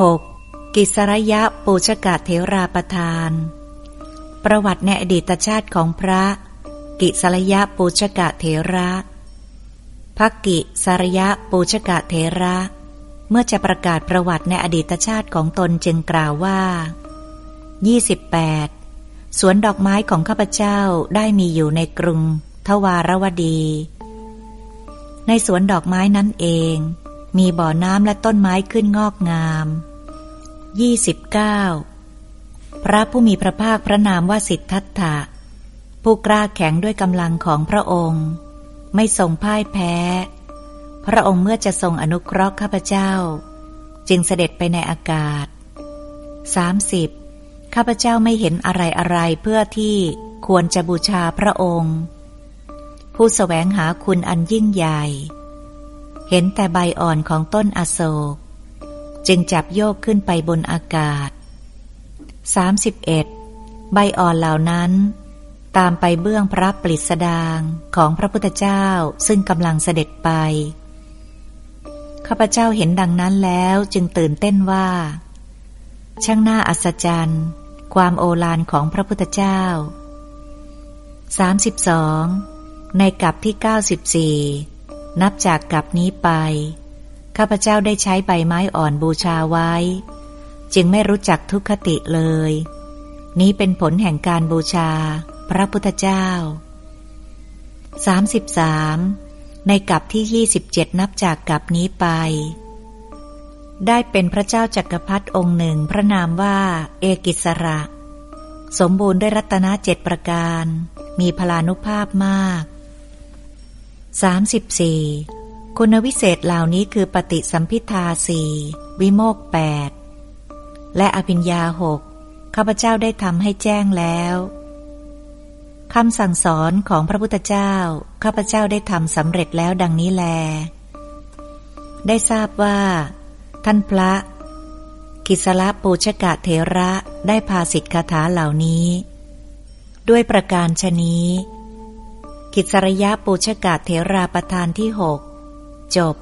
6. กิสรยะปูชกะเทราประทาน ประวัติในอดีตชาติของพระ กิสรยะปูชกะเทระพักกิสรยะปูชกะเทระ เมื่อจะประกาศประวัติในอดีตชาติของตนจึงกล่าวว่า 28. สวนดอกไม้ของข้าพเจ้าได้มีอยู่ในกรุง ทวารวดี ในสวนดอกไม้นั้นเอง มีบ่อน้ำและต้นไม้ขึ้นงอกงาม 29. พระผู้มีพระภาคพระนามว่าสิทธัตถะ ผู้กล้าแข็งด้วยกำลังของพระองค์ ไม่ทรงพ่ายแพ้ พระองค์เมื่อจะทรงอนุเคราะห์ข้าพเจ้า จึงเสด็จไปในอากาศ 30. ข้าพเจ้าไม่เห็นอะไรอะไรเพื่อที่ควรจะบูชาพระองค์ ผู้สแสวงหาคุณอันยิ่งใหญ่ เห็นแต่ใบอ่อนของต้นอโศก จึงจับโยกขึ้นไปบนอากาศ 31. ใบอ่อนเหล่านั้น ตามไปเบื้องพระปริสดางของพระพุทธเจ้าซึ่งกำลังเสด็จไป ข้าพเจ้าเห็นดังนั้นแล้วจึงตื่นเต้นว่า ช่างน่าอัศจรรย์ ความโอฬารของพระพุทธเจ้า 32. ในกับที่ 94 นับจากกับนี้ไป ข้าพเจ้าได้ใช้ใบไม้อ่อนบูชาไว้ จึงไม่รู้จักทุกขติเลย นี้เป็นผลแห่งการบูชา พระพุทธเจ้า 33. ในกับที่ 27 นับจากกับนี้ไป ได้เป็นพระเจ้าจักรพรรดิองค์หนึ่งพระนามว่า เอกิสระ สมบูรณ์ด้วยรัตนเจ็ดประการ มีพลานุภาพมาก 34. คุณวิเศษเหล่านี้คือปฏิสัมพิทาสี่วิโมกแปดและอภิญญาหกข้าพเจ้าได้ทำให้แจ้งแล้วคำสั่งสอนของพระพุทธเจ้า ข้าพเจ้าได้ทำสำเร็จแล้วดังนี้แล ได้ทราบว่า ท่านพระ กิสละปูชกะเทระได้พาสิทธิคาถาเหล่านี้ ด้วยประการชนี้ กิจสรยะปูชกาเถราประธานที่หกจบ